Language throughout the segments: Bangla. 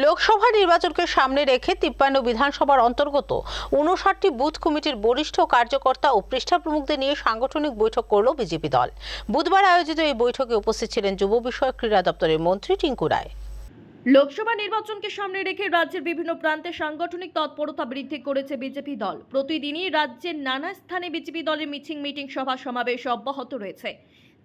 লোকসভা নির্বাচনকে সামনে রেখে তিপ্পান্ন বিধানসভার অন্তর্গত উনষাটটি বুথ কমিটির বরিষ্ঠ কার্যকর্তা ও পৃষ্ঠা প্রমুখদের নিয়ে সাংগঠনিক বৈঠক করল বিজেপি দল। বুধবার আয়োজিত এই বৈঠকে উপস্থিত ছিলেন যুব বিষয়ক ক্রীড়া দপ্তরের মন্ত্রী টিঙ্কু রায়। লোকসভা নির্বাচনকে সামনে রেখে রাজ্যের বিভিন্ন প্রান্তে সাংগঠনিক তৎপরতা বৃদ্ধি করেছে বিজেপি দল। প্রতিদিনই রাজ্যের নানা স্থানে বিজেপি দলের মিছিল, মিটিং, সভা, সমাবেশ অব্যাহত রয়েছে।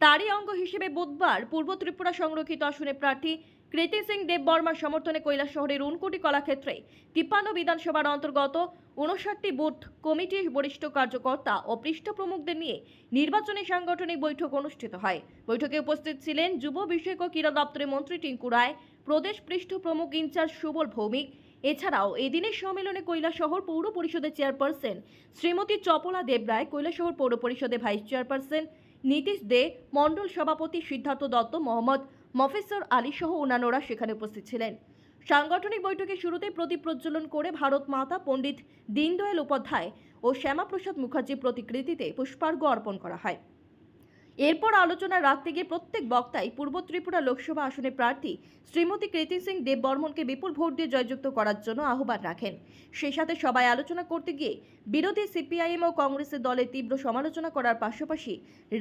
তারই অঙ্গ হিসেবে বুধবার পূর্ব ত্রিপুরা সংরক্ষিত আসনে প্রার্থী কৃতি সিং দেব বর্মার সমর্থনে কৈলাস শহরের উনকোটি কলাক্ষেত্রে তিপ্পান্ন বিধানসভার অন্তর্গত উনষাটটি বুথ, কমিটির বরিষ্ঠ কার্যকর্তা ও পৃষ্ঠপ্রমুখদের নিয়ে নির্বাচনী সাংগঠনিক বৈঠক অনুষ্ঠিত হয়। বৈঠকে উপস্থিত ছিলেন যুব বিষয়ক ক্রীড়া দপ্তরের মন্ত্রী টিঙ্কু রায়, প্রদেশ পৃষ্ঠপ্রমুখ ইনচার্জ সুবল ভৌমিক। এছাড়াও এদিনের সম্মেলনে কৈলাসহর পৌর পরিষদের চেয়ারপারসন শ্রীমতী চপলা দেবরায় কৈলাসহর পৌর পরিষদের ভাইস চেয়ারপারসন নীতিশ দে মণ্ডল সভাপতি সিদ্ধার্থ দত্ত, মোহাম্মদ মফেসর আলী সহ অন্যান্যরা সেখানে উপস্থিত ছিলেন। সাংগঠনিক বৈঠকে শুরুতে প্রদীপ প্রজ্বলন করে ভারত মাতা পণ্ডিত দীনদয়াল উপাধ্যায় ও শ্যামাপ্রসাদ মুখার্জির প্রতিকৃতিতে পুষ্পার্ঘ্য অর্পণ করা হয়। এরপর আলোচনা রাখতে গিয়ে প্রত্যেক বক্তাই পূর্ব ত্রিপুরা লোকসভা আসনে প্রার্থী শ্রীমতী কৃতি সিং দেব বর্মনকে বিপুল ভোট দিয়ে জয়যুক্ত করার জন্য আহ্বান রাখেন। সেই সাথে সবাই আলোচনা করতে গিয়ে বিরোধী সিপিআইএম ও কংগ্রেসের দলের তীব্র সমালোচনা করার পাশাপাশি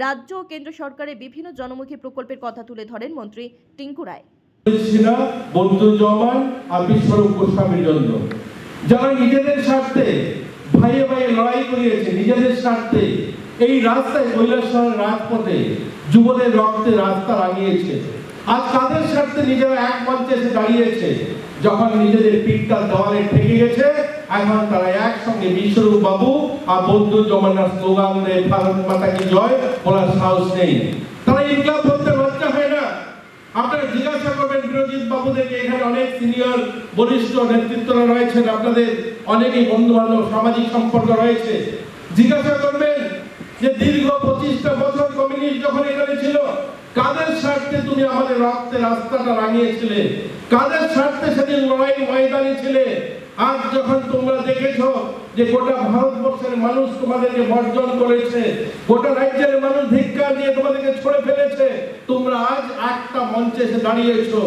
রাজ্য ও কেন্দ্র সরকারের বিভিন্ন জনমুখী প্রকল্পের কথা তুলে ধরেন মন্ত্রী টিঙ্কু রায়। যারা নিজেদের স্বার্থে ভাইয়ে ভাইয়ে লড়াই করিয়েছে, নিজেদের স্বার্থে এই রাস্তায় কৈলাসহরের রাজপথে যুবদের রক্তে রাস্তা লাগিয়েছে। আজ কাদের স্বার্থে নিজেরা এক মঞ্চে এসে দাঁড়িয়েছে। যখন নিজেদের পিঠটা দেওয়ালে ঠেকে গেছে, এখন তারা একসঙ্গে বিশ্বরূপ বাবু আর বন্ধু জমানার স্লোগান দেয় ভারত মাতা কি জয় বলার সাহস নেই। তারা ইনকাম করতে লজ্জা হয় না। আপনারা জিজ্ঞাসা করবেন বিরোজিৎ বাবুদেরকে, এখানে অনেক সিনিয়র, বরিষ্ঠ নেতৃত্বরা রয়েছেন, আপনাদের অনেকেই বন্ধু বান্ধব সামাজিক সম্পর্ক রয়েছে। জিজ্ঞাসা করবেন যে দীর্ঘ পঁচিশটা বছর কমিউনিস্ট যখন এখানে ছিল, কাদের স্বার্থে তুমি আমাদের রক্তে রাস্তাটা রাঙিয়েছিলে? কাদের স্বার্থে সেদিন লড়াই ময়দানে ছিলে? আজ যখন তোমরা দেখেছ যে গোটা ভারতবর্ষের মানুষ তোমাদেরকে বর্জন করেছে, গোটা রাজ্যের মানুষ ধিক্কার দিয়ে তোমাদেরকে ছড়ে ফেলেছে, তোমরা আজ একটা মঞ্চে এসে দাঁড়িয়েছো।